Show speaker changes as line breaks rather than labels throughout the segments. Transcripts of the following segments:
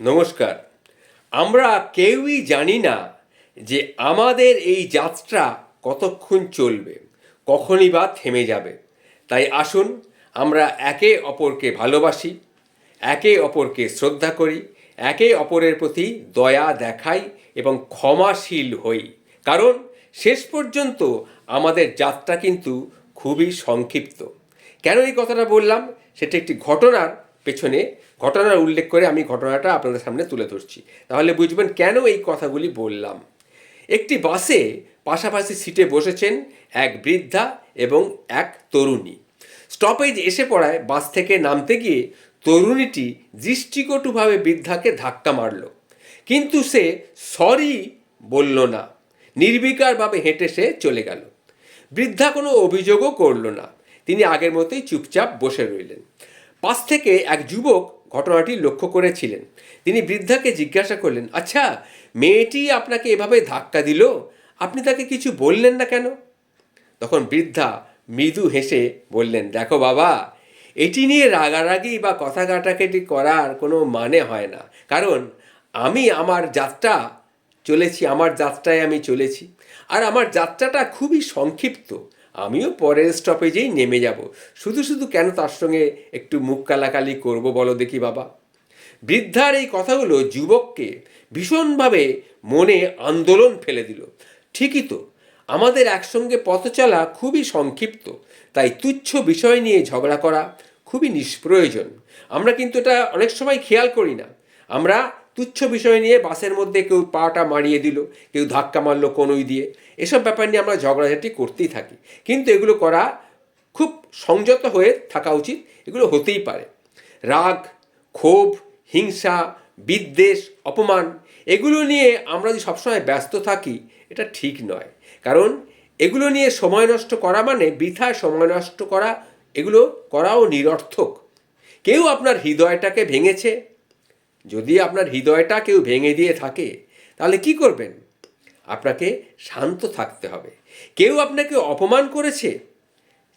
নমস্কার। আমরা কেউই জানি না যে আমাদের এই যাত্রা কতক্ষণ চলবে, কখনই বা থেমে যাবে। তাই আসুন, আমরা একে অপরকে ভালোবাসি, একে অপরকে শ্রদ্ধা করি, একে অপরের প্রতি দয়া দেখাই এবং ক্ষমাশীল হই। কারণ শেষ পর্যন্ত আমাদের যাত্রা কিন্তু খুবই সংক্ষিপ্ত। কেন এই কথাটা বললাম? সেটা একটি ঘটনার পেছনে ঘটনার উল্লেখ করে আমি ঘটনাটা আপনাদের সামনে তুলে ধরছি। তাহলে বুঝবেন কেন এই কথাগুলি বললাম। একটি বাসে পাশাপাশি সিটে বসেছেন এক বৃদ্ধা এবং এক তরুণী। স্টপেজ এসে পড়ায় বাস থেকে নামতে গিয়ে তরুণীটি দৃষ্টিকটুভাবে বৃদ্ধাকে ধাক্কা মারল। কিন্তু সে সরি বলল না। নির্বিকারভাবে হেঁটে সে চলে গেল। বৃদ্ধা কোনো অভিযোগও করল না। তিনি আগের মতোই চুপচাপ বসে রইলেন। পাশ থেকে এক যুবক ঘটনাটি লক্ষ্য করেছিলেন। তিনি বৃদ্ধাকে জিজ্ঞাসা করলেন আচ্ছা মেয়েটি আপনাকে এভাবে ধাক্কা দিল? আপনি তাকে কিছু বললেন না কেন? তখন বৃদ্ধা মৃদু হেসে বললেন, দেখো বাবা, এটি নিয়ে রাগারাগি বা কথা কাটাকাটি করার কোনো মানে হয় না। কারণ আমি আমার যাত্রা চলেছি, আমার যাত্রায় আমি চলেছি। আর আমার যাত্রাটা খুবই সংক্ষিপ্ত। আমিও পরের স্টপেজেই নেমে যাব। শুধু শুধু কেন তার সঙ্গে একটু মুখ কালাকালি করব বলো দেখি বাবা। বৃদ্ধার এই কথাগুলো যুবককে ভীষণভাবে মনে আন্দোলন ফেলে দিল। ঠিকই তো, আমাদের একসঙ্গে পথ চলা খুবই সংক্ষিপ্ত, তাই তুচ্ছ বিষয় নিয়ে ঝগড়া করা খুবই নিষ্প্রয়োজন। আমরা কিন্তু এটা অনেক সময় খেয়াল করি না। আমরা তুচ্ছ বিষয় নিয়ে বাসের মধ্যে কেউ পাটা মারিয়ে দিল, কেউ ধাক্কা মারলো কোনোই দিয়ে। এসব ব্যাপার নিয়ে আমরা ঝগড়াঝাটি করতেই থাকি। কিন্তু এগুলো করা খুব সংযত হয়ে থাকা উচিত, এগুলো হতেই পারে। রাগ, ক্ষোভ, হিংসা, বিদ্বেষ, অপমান, এগুলো নিয়ে আমরা যদি সবসময় ব্যস্ত থাকি, এটা ঠিক নয়। কারণ এগুলো নিয়ে সময় নষ্ট করা মানে বৃথায় সময় নষ্ট করা, এগুলো করাও নিরর্থক। কেউ আপনার হৃদয়টাকে ভেঙেছে যদি আপনার হৃদয়টা কেউ ভেঙে দিয়ে থাকে, তাহলে কি করবেন? আপনাকে শান্ত থাকতে হবে। কেউ আপনাকে অপমান করেছে?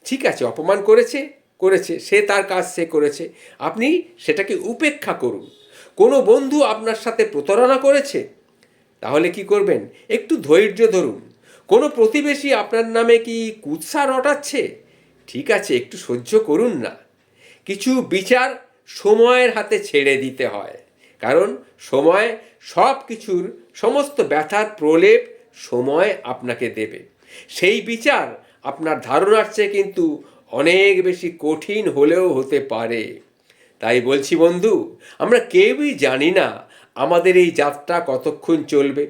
ঠিক আছে, অপমান করেছে করেছে, সে তার কাজ সে করেছে। আপনি সেটাকে উপেক্ষা করুন। কোনো বন্ধু আপনার সাথে প্রতারণা করেছে? তাহলে কি করবেন? একটু ধৈর্য ধরুন। কোনো প্রতিবেশী আপনার নামে কি কুৎসা রটাচ্ছে? ঠিক আছে, একটু সহ্য করুন না। কিছু বিচার সময়ের হাতে ছেড়ে দিতে হয়। কারণ সময় সব কিছুর সমস্ত ব্যথার প্রলেপ সময় আপনাকে দেবে। সেই বিচার আপনার ধারণার চেয়ে কিন্তু অনেক বেশি কঠিন হলেও হতে পারে। তাই বলছি বন্ধু, আমরা কেউই জানি না আমাদের এই যাত্রা কতক্ষণ চলবে,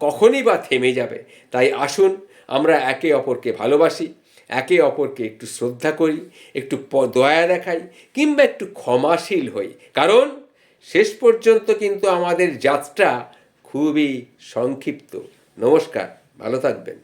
কখনই বা থেমে যাবে। তাই আসুন, আমরা একে অপরকে ভালোবাসি, একে অপরকে একটু শ্রদ্ধা করি, একটু দয়া দেখাই, কিংবা একটু ক্ষমাশীল হই। কারণ শেষ পর্যন্ত কিন্তু আমাদের যাত্রা খুবই সংক্ষিপ্ত। নমস্কার ভালো থাকবেন।